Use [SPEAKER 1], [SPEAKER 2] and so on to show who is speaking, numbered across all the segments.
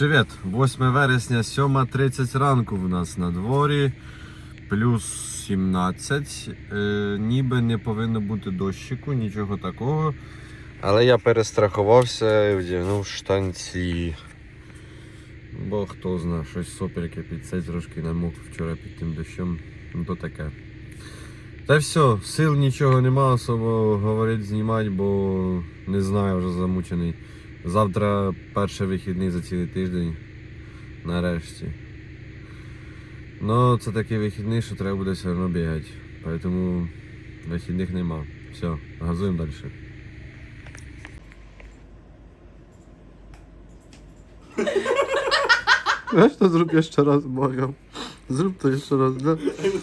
[SPEAKER 1] Привіт! 8 вересня, 7.30 ранку в нас на дворі. Плюс 17. Е, ніби не повинно бути дощику, нічого такого. Але я перестрахувався і вдягнув штанці. Бо хто знає, щось сопельки під цей трошки намок вчора під тим дощем. Ну то таке. Та все, сил нічого нема особо говорити, знімати, бо не знаю, вже замучений. Завтра перший вихідний за цілий тиждень. Нарешті. Ну, це такий вихідний, що треба буде все одно бігати. Поэтому вихідних нема. Все, газуємо далі.
[SPEAKER 2] Zrób jeszcze raz, błagam. Zrób to jeszcze raz, dla...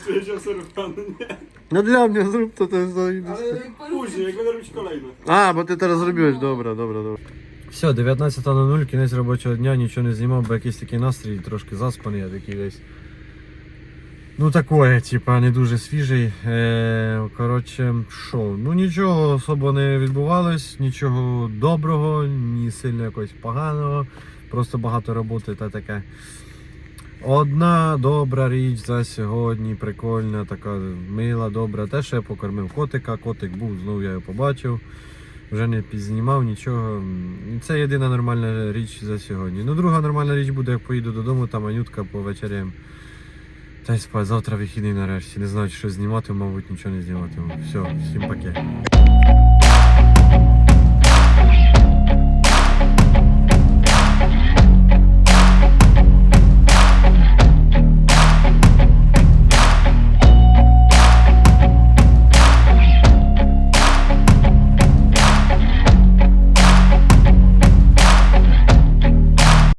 [SPEAKER 3] Powiedział surfany, nie.
[SPEAKER 2] No dla mnie zrób to, to jest zajebiste.
[SPEAKER 3] Później, jak będę robić kolejne.
[SPEAKER 2] A, bo ty teraz zrobiłeś, dobra, dobra, dobra.
[SPEAKER 1] Все, 19.00, кінець робочого дня, нічого не знімав, бо якийсь такий настрій, трошки заспаний, я такий десь. Ну такое, типа, не дуже свіжий. Е, коротше, що, ну нічого особо не відбувалось, нічого доброго, ні сильно якогось поганого, просто багато роботи та таке. Одна добра річ за сьогодні, прикольна, така мила, добра. Те, що я покормив котика, котик був, знову я його побачив. Вже не підзнімав нічого. Це єдина нормальна річ за сьогодні. Ну, друга нормальна річ буде, як поїду додому, там Анютка по вечерям. Та й спать, завтра вихідний нарешті. Не знаю, що знімати, мабуть, нічого не зніматиму. Все, всім пакет.